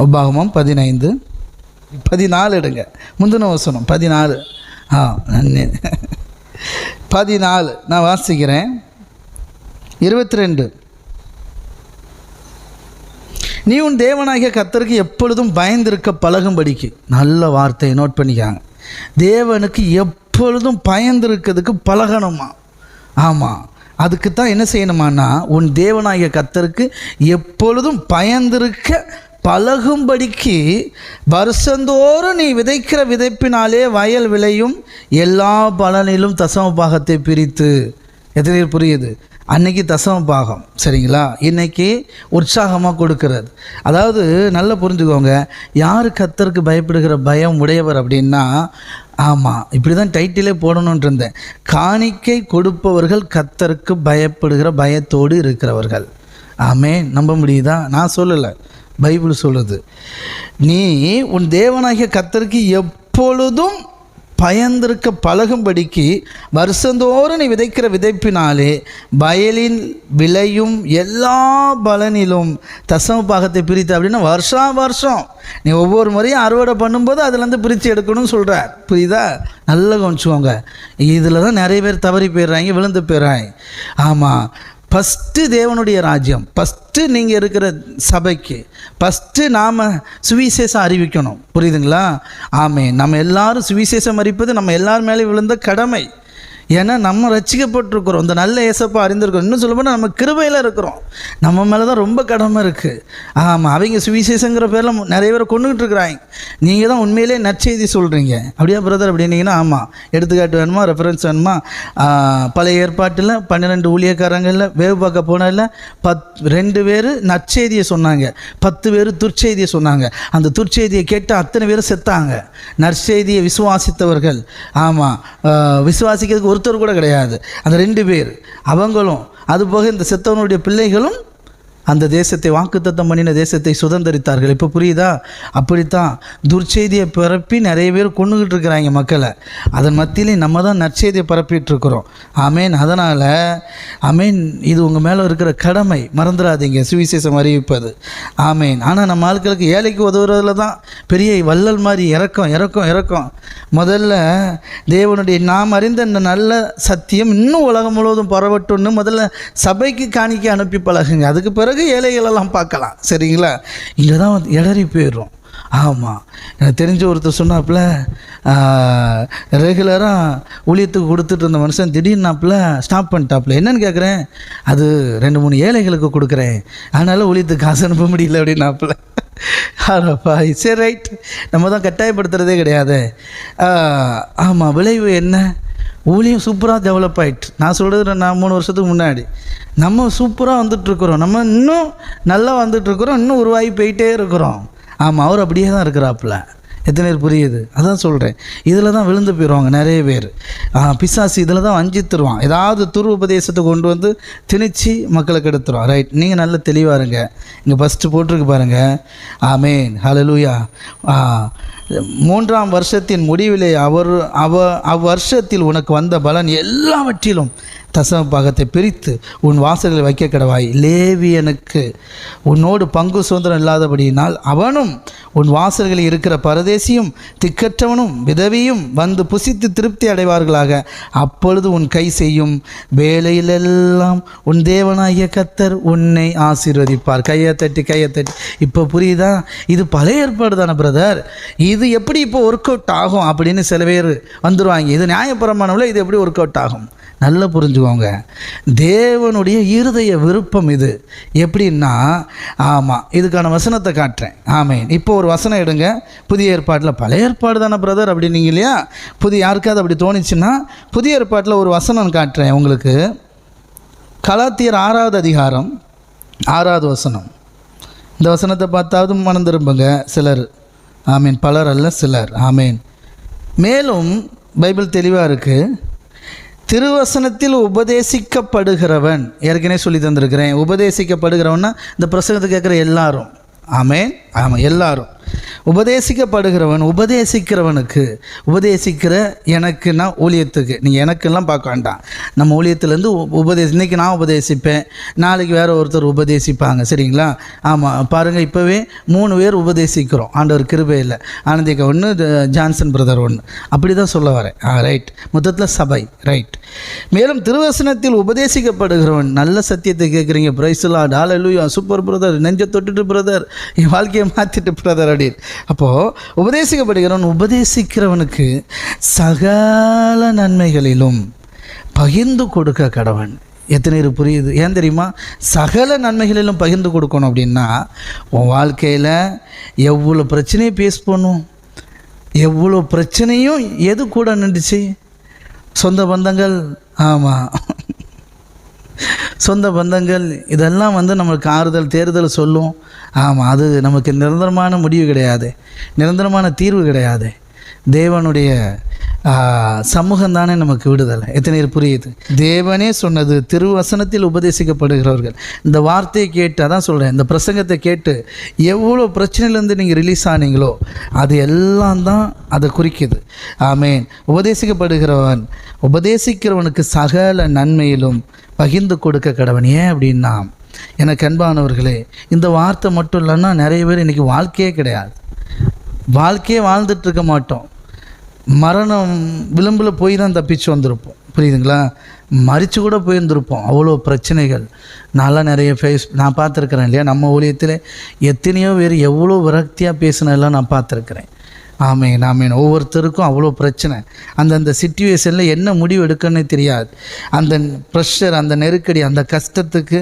உபாகமம் பதினைந்து. பதினாலு எடுங்க. முந்தின வசனம் பதினாலு. ஆ நன்றி. பதினாலு. நான் வாசிக்கிறேன். இருபத்தி ரெண்டு நீ உன் தேவனாகிய கத்தருக்கு எப்பொழுதும் பயந்திருக்க பழகும்படிக்கு. நல்ல வார்த்தையை நோட் பண்ணிக்காங்க. தேவனுக்கு எப்பொழுதும் பயந்திருக்கிறதுக்கு பழகணுமா? ஆமாம் அதுக்கு தான் என்ன செய்யணுமானா உன் தேவனாகிய கத்தருக்கு எப்பொழுதும் பயந்திருக்க பழகும்படிக்கு வருஷந்தோறும் நீ விதைக்கிற விதைப்பினாலே வயல் விளையும் எல்லா பலனிலும் தசம பாகத்தை பிரித்து. எத்தனை புரியுது? அன்னைக்கு தசம பாகம் சரிங்களா? இன்னைக்கு உற்சாகமாக கொடுக்கறது. அதாவது நல்லா புரிஞ்சுக்கோங்க யார் கத்தருக்கு பயப்படுகிற பயம் உடையவர் அப்படின்னா ஆமாம் இப்படி தான் டைட்டிலே போடணுன்ட்டு இருந்தேன். காணிக்கை கொடுப்பவர்கள் கத்தருக்கு பயப்படுகிற பயத்தோடு இருக்கிறவர்கள். ஆமே நம்ப முடியுதா? நான் சொல்லலை. பைபிள் சொல்லுது நீ உன் தேவனாகிய கத்தருக்கு எப்பொழுதும் பயந்திருக்க பழகும்படிக்கு வருஷந்தோறும் நீ விதைக்கிற விதைப்பினாலே வயலின் விளையும் எல்லா பலனிலும் தசம பாகத்தை பிரித்து அப்படின்னா வருஷம் வருஷம். நீ ஒவ்வொரு முறையும் அறுவடை பண்ணும்போது அதுலேருந்து பிரித்து எடுக்கணும்னு சொல்கிறார் புரியுதா? நல்லா கவனிச்சுக்கோங்க. இதில் தான் நிறைய பேர் தவறி போயிடுறாங்க விழுந்து போயிடுறாங்க. ஆமாம் ஃபஸ்ட்டு தேவனுடைய ராஜ்யம். ஃபஸ்ட்டு நீங்கள் இருக்கிற சபைக்கு. ஃபஸ்ட்டு நாம் சுவிசேஷம் அறிவிக்கணும். புரியுதுங்களா? ஆமே நம்ம எல்லாரும் சுவிசேஷம் அறிப்பது நம்ம எல்லார் மேலே விழுந்த கடமை. ஏன்னா நம்ம ரசிக்கப்பட்டிருக்கிறோம். இந்த நல்ல ஏசப்பா அறிந்திருக்கிறோம். இன்னும் சொல்லப்போனால் நம்ம கிருபையில் இருக்கிறோம். நம்ம மேலே தான் ரொம்ப கடமை இருக்குது ஆமாம் அவங்க சுவிசேஷங்கிற பேரில் நிறைய பேரை கொண்டுகிட்டு இருக்கிறாங்க. நீங்கள் தான் உண்மையிலே நற்செய்தி சொல்கிறீங்க அப்படியா பிரதர் அப்படின்னீங்கன்னா ஆமாம் எடுத்துக்காட்டு வேணுமா? ரெஃபரன்ஸ் வேணுமா? பழைய ஏற்பாட்டில் பன்னிரெண்டு ஊழியக்காரங்களில் வேவு பார்க்க போனதில் பத் ரெண்டு பேர் நற்செய்தியை சொன்னாங்க. பத்து பேர் துர்ச்செய்தியை சொன்னாங்க. அந்த துர்ச்செய்தியை கேட்டு அத்தனை பேர் செத்தாங்க. நற்செய்தியை விசுவாசித்தவர்கள். ஆமாம் விசுவாசிக்கிறதுக்கு ஒரு ஒருத்தர் கூட கிடையாது. அந்த ரெண்டு பேர் அவங்களும் அதுபோக இந்த செத்தவனுடைய பிள்ளைகளும் அந்த தேசத்தை வாக்குத்தத்தம் பண்ணின தேசத்தை சுதந்திரித்தார்கள். இப்போ புரியுதா? அப்படித்தான் துர்ச்செய்தியை பரப்பி நிறைய பேர் கொண்டுகிட்டு இருக்கிறாங்க மக்களை. அதன் மத்தியிலே நம்ம தான் நற்செய்தியை பரப்பிட்டு இருக்கிறோம் அதனால் அமேன் இது உங்கள் மேலே இருக்கிற கடமை. மறந்துடாதீங்க. சுவிசேஷம் அறிவிப்பது. ஆமேன். ஆனால் நம்ம ஆட்களுக்கு ஏழைக்கு உதவுறதுல தான் பெரிய வள்ளல் மாதிரி இறக்கம் இறக்கம் இறக்கம். முதல்ல தேவனுடைய நாம் அறிந்த இந்த நல்ல சத்தியம் இன்னும் உலகம் முழுவதும் பரவட்டும்னு முதல்ல சபைக்கு காணிக்க அனுப்பி பழகுங்க. அதுக்கு பிறகு பிறகு ஏழைகளெல்லாம் பார்க்கலாம். சரிங்களா? இங்கே தான் வந்து இடறி போயிடும் ஆமாம் எனக்கு தெரிஞ்ச ஒருத்தர் சொன்னாப்புல ரெகுலராக ஊழியத்துக்கு கொடுத்துட்டு இருந்த மனுஷன் திடீர்னாப்புல ஸ்டாப் பண்ணிட்டாப்புல. என்னன்னு கேட்குறேன் அது ரெண்டு மூணு ஏழைகளுக்கு கொடுக்குறேன். அதனால் ஊழியத்துக்கு காசு அனுப்ப முடியல அப்படின்னாப்புல. ஆரப்பா சரி ரைட் நம்ம தான் கட்டாயப்படுத்துகிறதே கிடையாது. ஆமாம் விளைவு என்ன? ஊழியம் சூப்பராக டெவலப் ஆகிட்டு நான் சொல்கிறது நான் மூணு வருஷத்துக்கு முன்னாடி. நம்ம சூப்பராக வந்துட்டுருக்குறோம். நம்ம இன்னும் நல்லா வந்துட்டுருக்குறோம். இன்னும் உருவாகி போயிட்டே இருக்கிறோம். ஆமாம் அவர் அப்படியே தான் இருக்கிறாப்புல. எத்தனை பேர் புரியுது? அதான் சொல்கிறேன் இதில் தான் விழுந்து போயிடுவாங்க நிறைய பேர். பிசாசு இதில் தான் வஞ்சித்துருவான். ஏதாவது துருவ உபதேசத்தை கொண்டு வந்து திணிச்சு மக்களுக்கு எடுத்துருவான் ரைட் நீங்கள் நல்ல தெளிவாக இருங்க. இங்கே ஃபஸ்ட்டு போட்டிருக்கு பாருங்கள் ஆமேன் ஹலலூயா ஆ மூன்றாம் வருஷத்தின் முடிவிலே அவர் அவ அவ்வருஷத்தில் உனக்கு வந்த பலன் எல்லாவற்றிலும் தசம பாகத்தை பிரித்து உன் வாசலில் வைக்க கிடவாய் லேவியனுக்கு உன்னோடு பங்கு சுதந்திரம் இல்லாதபடியினால் அவனும் உன் வாசல்களில் இருக்கிற பரதேசியும் திக்கற்றவனும் விதவியும் வந்து புசித்து திருப்தி அடைவார்களாக. அப்பொழுது உன் கை செய்யும் வேலையிலெல்லாம் உன் தேவனாகிய கத்தர் உன்னை ஆசீர்வதிப்பார். கையை தட்டி கையை தட்டி. இப்போ புரியுதா? இது பழைய ஏற்பாடு தானே பிரதர் இது இது எப்படி இப்போ ஒர்க் அவுட் ஆகும் அப்படின்னு சில பேர் வந்துடுவாங்க இது நியாயபரமானவில் இது எப்படி ஒர்க் அவுட் ஆகும்? நல்லா புரிஞ்சுக்கோங்க. தேவனுடைய இருதய விருப்பம் இது. எப்படின்னா ஆமாம் இதுக்கான வசனத்தை காட்டுறேன். ஆமேன். இப்போ ஒரு வசனம் எடுங்க. புதிய ஏற்பாட்டில் பழைய ஏற்பாடு தானே பிரதர் அப்படின்னீங்க இல்லையா? புதிய யாருக்காவது அப்படி தோணுச்சுன்னா புதிய ஏற்பாட்டில் ஒரு வசனம் காட்டுறேன் உங்களுக்கு. கலாத்தியர் ஆறாவது அதிகாரம் ஆறாவது வசனம். இந்த வசனத்தை பார்த்தாவது மனம் திரும்புங்க சிலர். ஆமீன். பலர் அல்ல சிலர். ஆமீன். மேலும் பைபிள் தெளிவாக இருக்குது திருவசனத்தில் உபதேசிக்கப்படுகிறவன் ஏற்கனவே சொல்லி தந்திருக்கிறேன். உபதேசிக்கப்படுகிறவன்னா இந்த பிரசங்கத்தை கேட்குற எல்லாரும். ஆமேன். ஆமாம் எல்லாரும். உபதேசிக்கப்படுகிறவன் உபதேசிக்கிறவனுக்கு உபதேசிக்கிற எனக்குன்னா ஊழியத்துக்கு. நீங்கள் எனக்கெல்லாம் பார்க்க வேண்டாம். நம்ம ஊழியத்துலேருந்து உபதேசி இன்றைக்கி நான் உபதேசிப்பேன். நாளைக்கு வேறு ஒருத்தர் உபதேசிப்பாங்க. சரிங்களா? ஆமாம் பாருங்கள் இப்போவே மூணு பேர் உபதேசிக்கிறோம். ஆண்டவர் கிருபையில் ஆனந்திக்க ஒன்று ஜான்சன் பிரதர் ஒன்று அப்படி தான் சொல்ல வரேன். ஆ ரைட் மொத்தத்தில் சபை. ரைட் மேலும் திருவசனத்தில் உபதேசிக்கப்படுகிறவன் நல்ல சத்தியத்தை கேட்குறீங்க. பிரைஸ்லா டாலூயா சூப்பர் பிரதர் நெஞ்ச தொட்டுட்டு பிரதர் என் வாழ்க்கையை மாற்றிட்டு பிரதர் அப்படின்னு அப்போது உபதேசிக்கப்படுகிறவன் உபதேசிக்கிறவனுக்கு சகல நன்மைகளிலும் பகிர்ந்து கொடுக்க கடவன். எத்தனை பேர் புரியுது? ஏன் தெரியுமா? சகல நன்மைகளிலும் பகிர்ந்து கொடுக்கணும் அப்படின்னா உன் வாழ்க்கையில் எவ்வளோ பிரச்சனையை பேஸ் பண்ணும்? எவ்வளோ பிரச்சனையும் எது கூட நின்றுச்சு? சொந்த பந்தங்கள்? ஆமாம் சொந்த பந்தங்கள் இதெல்லாம் வந்து நம்மளுக்கு ஆறுதல் தேர்தல் சொல்லும். ஆமாம் அது நமக்கு நிரந்தரமான முடிவு கிடையாது. நிரந்தரமான தீர்வு கிடையாது. தேவனுடைய சமூகம் தானே நமக்கு விடுதலை. எத்தனை பேர் புரியுது? தேவனே சொன்னது திருவசனத்தில் உபதேசிக்கப்படுகிறவர்கள். இந்த வார்த்தையை கேட்டு அதான் சொல்கிறேன் இந்த பிரசங்கத்தை கேட்டு எவ்வளோ பிரச்சனையிலேருந்து நீங்கள் ரிலீஸ் ஆனீங்களோ அது எல்லாம் தான் அதை குறிக்குது. ஆமேன். உபதேசிக்கப்படுகிறவன் உபதேசிக்கிறவனுக்கு சகல நன்மையிலும் பகிர்ந்து கொடுக்க கடவன் ஏன் அப்படின்னா எனக்கு அன்பானவர்களே இந்த வார்த்தை மட்டும் இல்லைன்னா நிறைய பேர் இன்றைக்கி வாழ்க்கையே கிடையாது. வாழ்க்கையே வாழ்ந்துட்டுருக்க மாட்டோம். மரணம் விளிம்பில் போய் தான் தப்பிச்சு வந்திருப்போம். புரியுதுங்களா? மறித்து கூட போயிருந்திருப்போம் அவ்வளோ பிரச்சனைகள். நான்லாம் நிறைய ஃபேஸ் நான் பார்த்துருக்குறேன் இல்லையா? நம்ம ஊழியத்தில் எத்தனையோ பேர் எவ்வளோ விரக்தியாக பேசினதெல்லாம் நான் பார்த்துருக்குறேன். ஆமேன் ஆமேன். ஒவ்வொருத்தருக்கும் அவ்வளோ பிரச்சனை. அந்தந்த சுச்சுவேஷனில் என்ன முடிவு எடுக்கணும்னே தெரியாது. அந்த ப்ரெஷர் அந்த நெருக்கடி அந்த கஷ்டத்துக்கு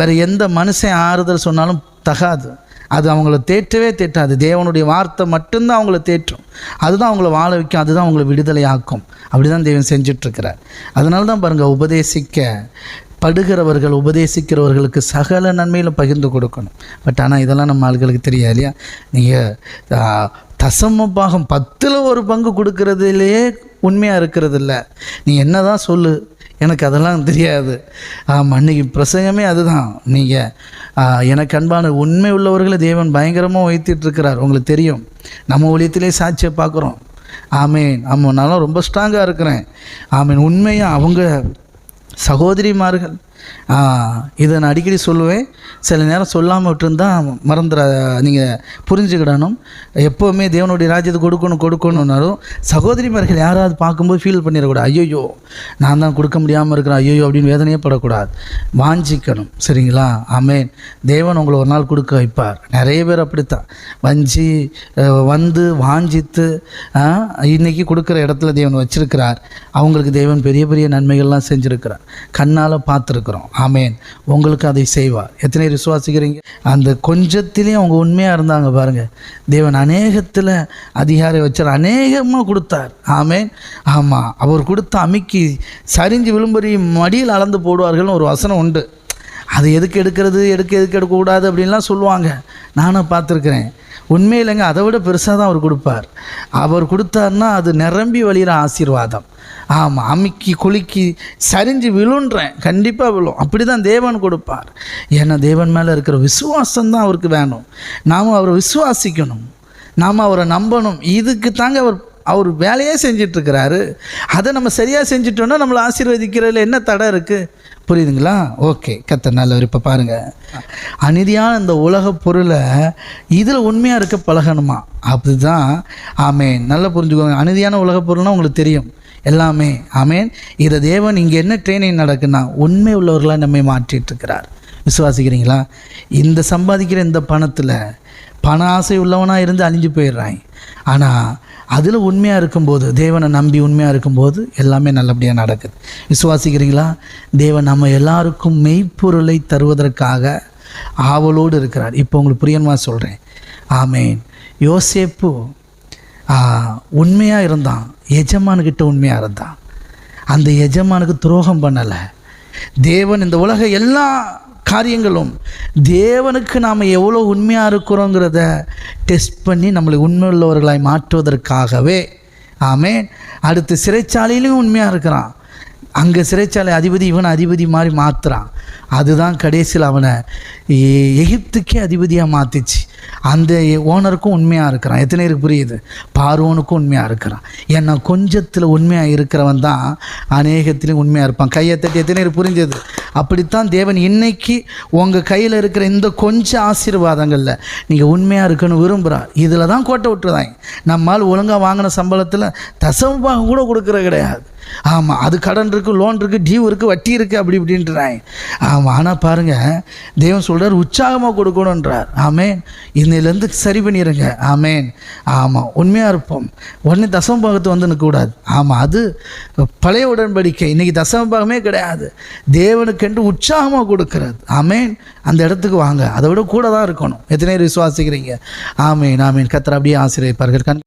வேறு எந்த மனுஷன் ஆறுதல் சொன்னாலும் தகாது. அது அவங்கள தேற்றவே தேற்றாது. தேவனுடைய வார்த்தை மட்டும்தான் அவங்கள தேற்றும். அதுதான் அவங்கள வாழ வைக்கும். அதுதான் அவங்கள விடுதலை ஆக்கும் அப்படி தான் தேவன் செஞ்சிட்ருக்கிறார். அதனால தான் பாருங்கள் உபதேசிக்க படுகிறவர்கள் உபதேசிக்கிறவர்களுக்கு சகல நன்மையிலும் பகிர்ந்து கொடுக்கணும். பட் ஆனால் இதெல்லாம் நம்ம ஆளுகளுக்கு தெரியாது இல்லையா? நீங்கள் தசம பாகம் பத்தில் ஒரு பங்கு கொடுக்கறதுலேயே உண்மையாக இருக்கிறது இல்லை நீ என்ன தான் சொல்லு. எனக்கு அதெல்லாம் தெரியாது. ஆமாம் அன்றைக்கி பிரசங்கமே அதுதான். நீங்கள் எனக்கு அன்பான உண்மை உள்ளவர்களை தேவன் பயங்கரமாக வைத்திட்ருக்கிறார் உங்களுக்கு தெரியும். நம்ம ஒழியத்திலே சாட்சியை பார்க்குறோம். ஆமேன். ஆமாம் நானும் ரொம்ப ஸ்ட்ராங்காக இருக்கிறேன். ஆமீன் உண்மையாக அவங்க சகோதரிமார்கள் இதை நான் அடிக்கடி சொல்லுவேன். சில நேரம் சொல்லாமல் விட்டுருந்தா மறந்துட நீங்கள் புரிஞ்சுக்கிடணும். எப்போவுமே தேவனுடைய ராஜ்யத்தை கொடுக்கணும் கொடுக்கணுன்னாலும் சகோதரிமார்கள் யாராவது பார்க்கும்போது ஃபீல் பண்ணிடக்கூடாது. ஐயோ நான் தான் கொடுக்க முடியாமல் இருக்கிறேன். ஐயோ அப்படின்னு வேதனையே படக்கூடாது. வாஞ்சிக்கணும். சரிங்களா? ஆமேன். தேவன் உங்களை ஒரு நாள் கொடுக்க வைப்பார். நிறைய பேர் அப்படித்தான். வஞ்சி வந்து வாஞ்சித்து இன்றைக்கி கொடுக்குற இடத்துல தேவன் வச்சிருக்கிறார். அவங்களுக்கு தேவன் பெரிய பெரிய நன்மைகள்லாம் செஞ்சுருக்கிறார். கண்ணால் பார்த்துருக்குறோம். ஆமேன். உங்களுக்கு அதை செய்வார். எத்தனை விசுவாசிக்கிறீங்க? அந்த கொஞ்சத்திலே அவங்க உண்மையாக இருந்தாங்க பாருங்கள் தேவன் அநேகத்தில் அதிகாரி வச்சார். அநேகமாக கொடுத்தார். ஆமேன். ஆமாம் அவர் கொடுத்த அமைக்கி சரிஞ்சு விழும்பறி மடியில் அளந்து போடுவார்கள்னு ஒரு வசனம் உண்டு. அது எதுக்கு எடுக்கிறது? எடுக்க எதுக்கு எடுக்கக்கூடாது? அப்படின்லாம் சொல்லுவாங்க. நானும் பார்த்துருக்குறேன். உண்மையிலங்க அதை விட பெருசாக தான் அவர் கொடுப்பார். அவர் கொடுத்தாருன்னா அது நிரம்பி வழிகிற ஆசீர்வாதம். ஆமாம் அமுக்கி குலுக்கி சரிஞ்சு விழுன்றேன். கண்டிப்பாக விழும். அப்படி தான் தேவன் கொடுப்பார். ஏன்னா தேவன் மேலே இருக்கிற விசுவாசம் தான் அவருக்கு வேணும். நாம் அவரை விசுவாசிக்கணும். நாம் அவரை நம்பணும். இதுக்கு தாங்க அவர் அவர் வேலையே செஞ்சிட்ருக்கிறாரு. அதை நம்ம சரியாக செஞ்சிட்டோன்னா நம்மளை ஆசீர்வதிக்கிறதுல என்ன தடை இருக்குது புரியுதுங்களா? ஓகே. கத்த நல்லவர் இப்போ பாருங்கள் அநீதியான இந்த உலக பொருளை இதில் உண்மையாக இருக்க பழகணுமா? அப்படிதான் ஆமேன். ஆமே நல்லா புரிஞ்சுக்கோங்க. அநீதியான உலக பொருள்னால் உங்களுக்கு தெரியும். எல்லாமே. ஆமேன். இதை தேவன் இங்கே என்ன ட்ரைனிங் நடக்குன்னா உண்மை உள்ளவர்களாக நம்மை மாற்றிட்டுருக்கிறார். விசுவாசிக்கிறீங்களா? இந்த சம்பாதிக்கிற இந்த பணத்தில் பண ஆசை உள்ளவனாக இருந்து அழிஞ்சு போயிடுறாங்க ஆனால் அதில் உண்மையாக இருக்கும்போது தேவனை நம்பி உண்மையாக இருக்கும்போது எல்லாமே நல்லபடியாக நடக்குது. விசுவாசிக்கிறீங்களா? தேவன் நம்ம எல்லாருக்கும் மெய்ப்பொருளை தருவதற்காக ஆவலோடு இருக்கிறார். இப்போ உங்களுக்கு புரியணுமா சொல்கிறேன் ஆமேன். யோசேப்பு உண்மையாக இருந்தான். எஜமானுக்கிட்ட உண்மையாக இருந்தான். அந்த எஜமானுக்கு துரோகம் பண்ணலை. தேவன் இந்த உலக எல்லா காரியங்களும். தேவனுக்கு நாம் எவ்வளோ உண்மையாக இருக்கிறோங்கிறத டெஸ்ட் பண்ணி நம்மளை உண்மை உள்ளவர்களாய் மாற்றுவதற்காகவே. ஆமே அடுத்து சிறைச்சாலையிலையும் உண்மையாக இருக்கிறான். அங்கே சிறைச்சாலை அதிபதி இவன் அதிபதி மாதிரி மாற்றுறான் அதுதான் கடைசியில் அவனை எ- எகிப்துக்கே அதிபதியாக மாற்றிச்சு அந்த ஓனருக்கும் உண்மையாக இருக்கிறான். எத்தனை பேருக்கு புரியுது? பார்வோனுக்கும் உண்மையாக இருக்கிறான். ஏன்னா கொஞ்சத்தில் உண்மையாக இருக்கிறவன் தான் அநேகத்திலையும் உண்மையாக இருப்பான். கையை தட்டி எத்தனை பேர் புரிஞ்சது? அப்படித்தான் தேவன் இன்னைக்கு உங்கள் கையில் இருக்கிற இந்த கொஞ்சம் ஆசீர்வாதங்களில் நீங்கள் உண்மையாக இருக்கணும் விரும்புகிறார் இதில் தான் கோட்டை விட்டுருதாங்க நம்மால் ஒழுங்காக வாங்கின சம்பளத்தில் தசமபாகம் கூட கொடுக்குற கிடையாது. ஆமாம் அது கடன் இருக்குது லோன் இருக்குது டியூ இருக்குது வட்டி இருக்குது அப்படி இப்படின்றாங்க ஆமாம் ஆனால் பாருங்கள் தேவன் சொல்கிறார் உற்சாகமாக கொடுக்கணுன்றார் ஆமேன். இன்னிலேருந்து சரி பண்ணிடுங்க ஆமேன். ஆமாம் உண்மையாக இருப்போம். உடனே தசமபாகத்தை வந்து நிற்கக்கூடாது. ஆமாம் அது பழைய உடன்படிக்கை. இன்றைக்கி தசமபாகமே கிடையாது. தேவனுக்கென்று உற்சாகமாக கொடுக்கறது. ஆமேன். அந்த இடத்துக்கு வாங்க. அதை விட கூட தான் இருக்கணும். எத்தனை பேர் விசுவாசிக்கிறீங்க? ஆமேன் ஆமேன். கத்திர அப்படியே ஆசிரியப்பார்கள் கண்